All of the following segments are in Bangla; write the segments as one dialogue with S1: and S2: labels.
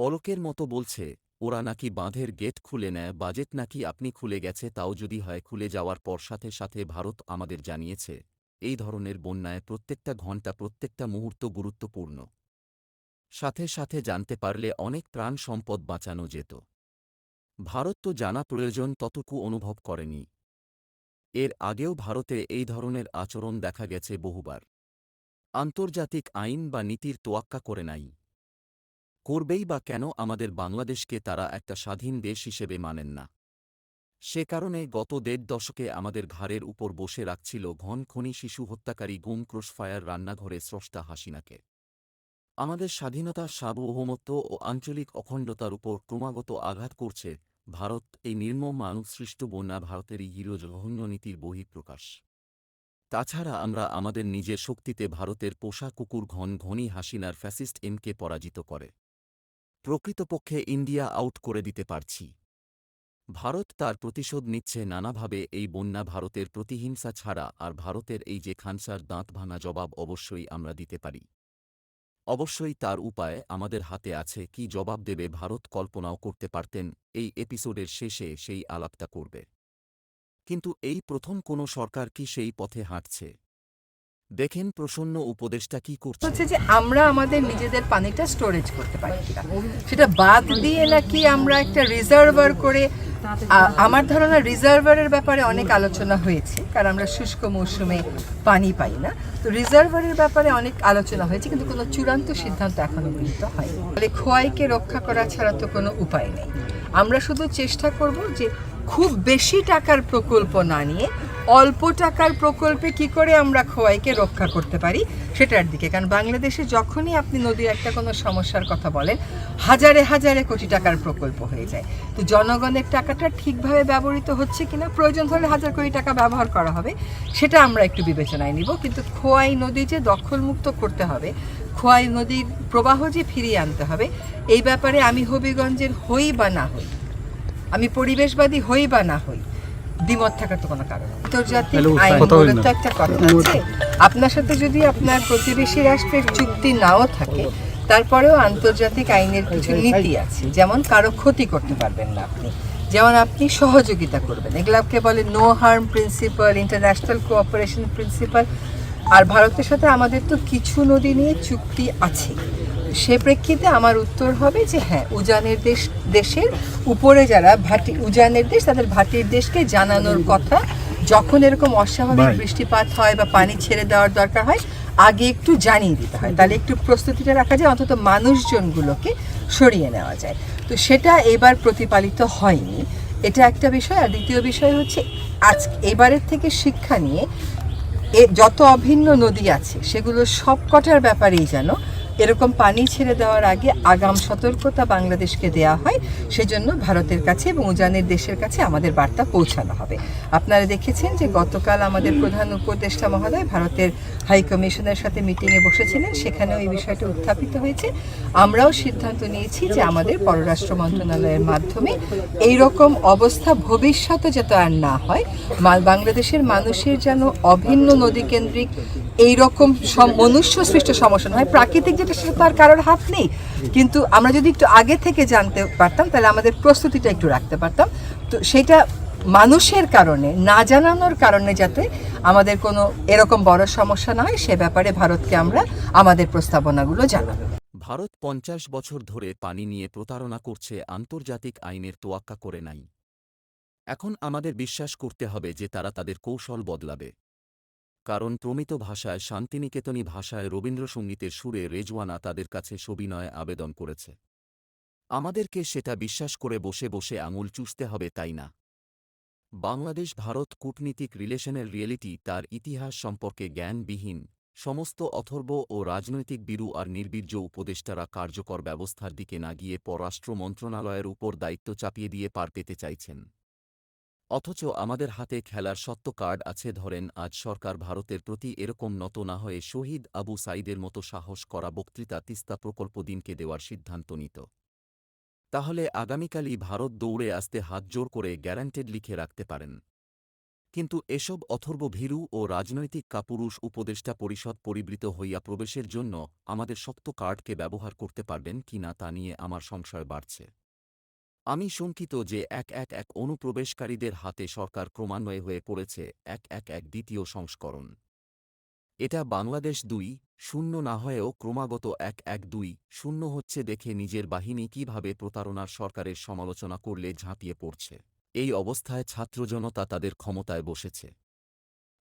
S1: পলকের মতো বলছে, ওরা নাকি বাঁধের গেট খুলে নেয়, বাজেট নাকি আপনি খুলে গেছে, তাও যদি হয় খুলে যাওয়ার পর সাথে সাথে ভারত আমাদের জানিয়েছে। এই ধরনের বন্যায় প্রত্যেকটা ঘণ্টা, প্রত্যেকটা মুহূর্ত গুরুত্বপূর্ণ। সাথে সাথে জানতে পারলে অনেক প্রাণ সম্পদ বাঁচানো যেত। ভারত তো জানা প্রয়োজন ততটুকু অনুভব করেনি। এর আগেও ভারতে এই ধরনের আচরণ দেখা গেছে বহুবার। আন্তর্জাতিক আইন বা নীতির তোয়াক্কা করে নাই। করবেই বা কেন আমাদের বাংলাদেশকে তারা একটা স্বাধীন দেশ হিসেবে মানেন না। সে কারণে গত দেড় দশকে আমাদের ঘাড়ের উপর বসে রাখছিল ঘন, খনি শিশু হত্যাকারী গুম ক্রোশফায়ার রান্নাঘরে স্রষ্টা হাসিনাকে। আমাদের স্বাধীনতা, সার্বভৌমত্ব ও আঞ্চলিক অখণ্ডতার উপর ক্রমাগত আঘাত করছে ভারত, এই নির্মম মানবসৃষ্ট বন্যা ভারতেরই হিরো জঘন্য নীতির বহিঃপ্রকাশ। তাছাড়া আমরা আমাদের নিজের শক্তিতে ভারতের পোষা কুকুর ঘন, ঘনি হাসিনার ফ্যাসিস্ট এমকে পরাজিত করে। প্রকৃতপক্ষে ইন্ডিয়া আউট করে দিতে পারছি। ভারত তার প্রতিশোধ নিচ্ছে নানাভাবে, এই বন্যা ভারতের প্রতিহিংসা ছাড়া, আর ভারতের এই যে খানসার দাঁত ভাঙা জবাব অবশ্যই আমরা দিতে পারি। অবশ্যই তার উপায় আমাদের হাতে আছে, কি জবাব দেবে ভারত কল্পনাও করতে পারতেন, এই এপিসোডের শেষে সেই আলাপটা করবে। কিন্তু এই প্রথম কোনো সরকার কি সেই পথে হাঁটছে? দেখেন প্রসন্ন উপদেশটা কি করছে।
S2: হচ্ছে যে আমরা আমাদের নিজেদের পানিটা স্টোরেজ করতে পারি কিনা। সেটা বাদ দিয়ে নাকি আমরা একটা রিজার্ভার করে আমার ধারণা রিজার্ভারের ব্যাপারে অনেক আলোচনা হয়েছে, কারণ আমরা শুষ্ক মৌসুমে পানি পাই না। তো রিজার্ভারের ব্যাপারে অনেক আলোচনা হয়েছে, কিন্তু কোনো চূড়ান্ত সিদ্ধান্ত এখনও গৃহীত হয়নি। ফলে খোয়াইকে রক্ষা করা ছাড়া তো কোনো উপায় নেই। আমরা শুধু চেষ্টা করব যে খুব বেশি টাকার প্রকল্প না নিয়ে অল্প টাকার প্রকল্পে কি করে আমরা খোয়াইকে রক্ষা করতে পারি সেটার দিকে। কারণ বাংলাদেশে যখনই আপনি নদীর একটা কোনো সমস্যার কথা বলেন, হাজারে হাজারে কোটি টাকার প্রকল্প হয়ে যায়। তো জনগণের টাকাটা ঠিকভাবে ব্যবহৃত হচ্ছে কিনা, প্রয়োজন হলে হাজার কোটি টাকা ব্যবহার করা হবে, সেটা আমরা একটু বিবেচনায় নিব। কিন্তু খোয়াই নদী যে দখলমুক্ত করতে হবে, খোয়াই নদীর প্রবাহ যে ফিরিয়ে আনতে হবে, এই ব্যাপারে আমি হবিগঞ্জের হই বা না হই, আমি পরিবেশবাদী হই বা না হই দ্বিমত থাকার তো কোনো কারণ। আন্তর্জাতিক আইন বলে তো একটা কথা আছে। আপনার সাথে যদি আপনার প্রতিবেশী রাষ্ট্রের চুক্তি নাও থাকে তারপরেও আন্তর্জাতিক আইনের কিছু নীতি আছে। যেমন কারও ক্ষতি করতে পারবেন না আপনি। যেমন আপনি সহযোগিতা করবেন। এগুলাকে বলে no harm principle international cooperation principle আর ভারতের সাথে আমাদের তো কিছু নদী নিয়ে চুক্তি আছে। সে প্রেক্ষিতে আমার উত্তর হবে যে হ্যাঁ উজানের দেশ দেশের উপরে যারা ভাটি উজানের দেশ তাদের ভাটির দেশকে জানানোর কথা। যখন এরকম অস্বাভাবিক বৃষ্টিপাত হয় বা পানি ছেড়ে দেওয়ার দরকার হয় আগে একটু জানিয়ে দিতে হয়। তাহলে একটু প্রস্তুতিটা রাখা যায় অন্তত মানুষজনগুলোকে সরিয়ে নেওয়া যায়। তো সেটা এবার প্রতিপালিত হয়নি। এটা একটা বিষয়। আর দ্বিতীয় বিষয় হচ্ছে আজ এবারের থেকে শিক্ষা নিয়ে এ যত অভিন্ন নদী আছে সেগুলো সব কটার ব্যাপারেই যেন এরকম পানি ছেড়ে দেওয়ার আগে আগাম সতর্কতা বাংলাদেশকে দেওয়া হয়, সেজন্য ভারতের কাছে এবং উজানের দেশের কাছে আমাদের বার্তা পৌঁছানো হবে। আপনারা দেখেছেন যে গতকাল আমাদের প্রধান উপদেষ্টা মহোদয় ভারতের হাই কমিশনের সাথে মিটিংয়ে বসেছিলেন, সেখানেও এই বিষয়টি উত্থাপিত হয়েছে। আমরাও সিদ্ধান্ত নিয়েছি যে আমাদের পররাষ্ট্র মন্ত্রণালয়ের মাধ্যমে এই রকম অবস্থা ভবিষ্যতে যাতে আর না হয় বাংলাদেশের মানুষের যেন অভিন্ন নদী কেন্দ্রিক এইরকম মনুষ্য সৃষ্ট সমস্যা নয় প্রাকৃতিক যেটা সেটা তো আর কারোর হাত নেই। কিন্তু আমরা যদি একটু আগে থেকে জানতে পারতাম, তাহলে আমাদের প্রস্তুতিটা একটু রাখতে পারতাম। তো সেটা মানুষের কারণে, না জানানোর কারণে যাতে আমাদের কোনো এরকম বড় সমস্যা না হয়, সে ব্যাপারে ভারতকে আমরা আমাদের প্রস্তাবনাগুলো জানাব।
S1: ভারত পঞ্চাশ বছর ধরে পানি নিয়ে প্রতারণা করছে, আন্তর্জাতিক আইনের তোয়াক্কা করে নাই। এখন আমাদের বিশ্বাস করতে হবে যে তারা তাদের কৌশল বদলাবে। কারণ প্রমিত ভাষায় শান্তিনিকেতনী ভাষায় রবীন্দ্রসঙ্গীতের সুরে রেজওয়ানা তাদের কাছে সবিনয়ে আবেদন করেছে। আমাদেরকে সেটা বিশ্বাস করে বসে বসে আঙুল চুষতে হবে, তাই না? বাংলাদেশ ভারত কূটনীতিক রিলেশনের রিয়েলিটি তার ইতিহাস সম্পর্কে জ্ঞানবিহীন, সমস্ত অথর্ব ও রাজনৈতিক বিরু আর নির্বীর্য উপদেষ্টারা কার্যকর ব্যবস্থার দিকে না গিয়ে পররাষ্ট্র মন্ত্রণালয়ের উপর দায়িত্ব চাপিয়ে দিয়ে পার পেতে চাইছেন। অথচ আমাদের হাতে খেলার সত্য কার্ড আছে। ধরেন, আজ সরকার ভারতের প্রতি এরকম নত না হয়ে শহীদ আবু সাইদের মতো সাহস করা বক্তৃতা তিস্তা প্রকল্প দিনকে দেওয়ার সিদ্ধান্ত নিত। তাহলে আগামীকালই ভারত দৌড়ে আসতে হাত জোর করে গ্যারান্টেড লিখে রাখতে পারেন। কিন্তু এসব অথর্ব ভীরু ও রাজনৈতিক কাপুরুষ উপদেষ্টা পরিষদ পরিবৃত হইয়া প্রবেশের জন্য আমাদের শক্ত কার্ডকে ব্যবহার করতে পারবেন কিনা তা নিয়ে আমার সংশয় বাড়ছে। আমি শঙ্কিত যে এক এক এক অনুপ্রবেশকারীদের হাতে সরকার ক্রমান্বয়ে হয়ে পড়েছে এক এক এক দ্বিতীয় সংস্করণ। এটা বাংলাদেশ দুই, শূন্য না হয়েও ক্রমাগত এক এক দুই, শূন্য হচ্ছে দেখে নিজের বাহিনী কীভাবে প্রতারণার সরকারের সমালোচনা করলে ঝাঁপিয়ে পড়ছে। এই অবস্থায় ছাত্রজনতা তাদের ক্ষমতায় বসেছে।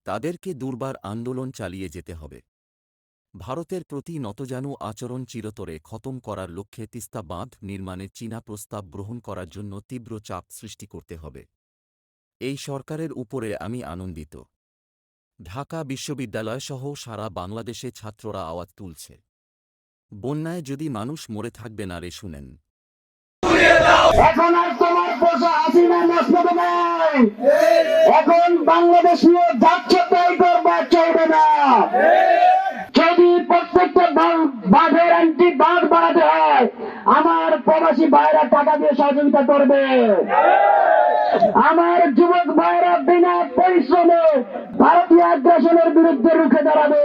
S1: তাদেরকে দুর্বার আন্দোলন চালিয়ে যেতে হবে। ভারতের প্রতি নতজানু আচরণ চিরতরে খতম করার লক্ষ্যে তিস্তা বাঁধ নির্মাণের চীনা প্রস্তাব গ্রহণ করার জন্য তীব্র চাপ সৃষ্টি করতে হবে। এই সরকারের উপরে আমি আনন্দিত। ঢাকা বিশ্ববিদ্যালয়সহ সারা বাংলাদেশে ছাত্ররা আওয়াজ তুলছে। বন্যায় যদি মানুষ মরে থাকবে না রে শুনেন।
S3: এখন যাচ্ছে তাই করবা চলবে না। বাঁধের বাদ বাঁধ বাড়াতে হয়। আমার প্রবাসী ভাইরা টাকা দিয়ে সহযোগিতা করবে। আমার যুবক ভাইরা বিনা পরিশ্রমে ভারতীয় আগ্রাসনের বিরুদ্ধে রুখে দাঁড়াবে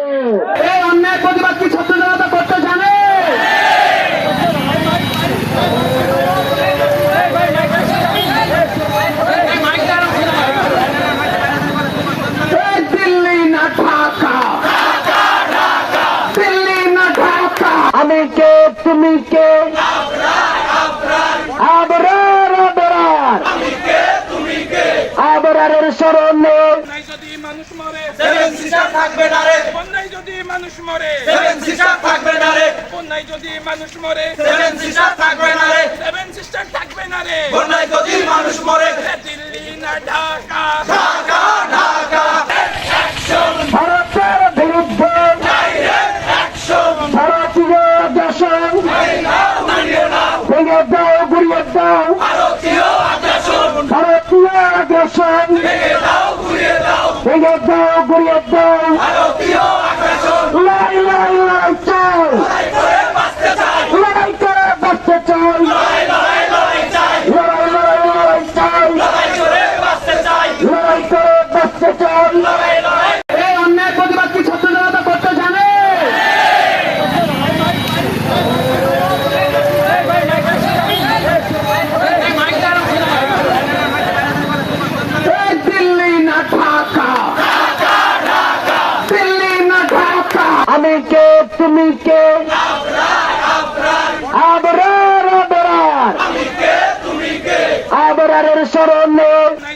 S3: এই অন্যায় প্রতিবাদ কি ছাত্র জনতা করতে জানে এই দিল্লি না ঢাকা দিল্লি না ঢাকা আমি কে তুমি কে? আবরার আবরার। আবরারের স্মরণে।
S4: যদি মানুষ মরে।
S5: থাকবে না রে।
S4: বন্যায় যদি মানুষ মরে।
S5: থাকবে না রে।
S4: বন্যায় যদি মানুষ মরে
S5: সিস্টার থাকবে না রে।
S4: থাকবে না রে
S5: যদি মানুষ মরে।
S4: দিল্লি না ঢাকা।
S3: ভেঙে দাও গুড়িয়ে দাও।
S5: ভারতীয় আগ্রাসন। ভেঙে দাও
S3: গুড়িয়ে দাও। লাই লাই লাই চাই
S5: লড়াই করে বাঁচতে চাই
S3: লড়াই করে বাঁচতে চাই
S5: লড়াই লড়াই লড়াই চাই
S3: লড়াই লড়াই লড়াই চাই
S5: লড়াই করে বাঁচতে চাই
S3: লড়াই করে বাঁচতে চাই
S5: লড়াই লড়াই
S3: এই অন্যায় প্রতিবাদ কি ছাত্র জনতা করতে জানে এই দিল্লি না ঢাকা দিল্লি না ঢাকা আমি কে তুমি কে আবরার আবরার। আবরারের স্মরণে।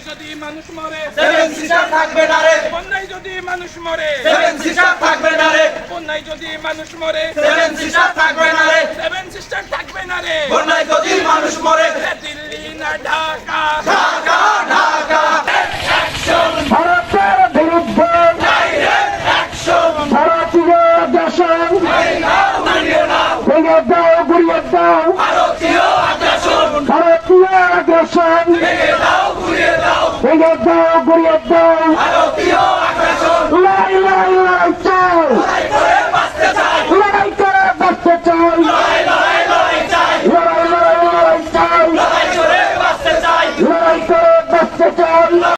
S4: যদি মানুষ মরে
S5: সেভেন সিস্টার থাকবে না রে।
S4: বন্যায় যদি মানুষ মরে
S5: সেভেন সিস্টার থাকবে না রে।
S4: বন্যায় যদি মানুষ মরে
S5: সেভেন সিস্টার থাকবে না রে।
S4: সেভেন সিস্টার থাকবে না রে।
S5: বন্যায় যদি মানুষ মরে
S4: দিল্লি না ঢাকা
S5: ঢাকা অ্যাকশন
S3: ভারতের বিরুদ্ধে
S5: অ্যাকশন
S3: ভারতীয় দেশন
S5: মানিও না
S3: ভেঙে দাও গুড়িয়ে দাও
S5: ভারতীয় আগ্রাসন
S3: ভারতীয় আগ্রাসন
S5: ভেঙে দাও ঘুরিয়ে দাও।
S3: লাই লাই লাই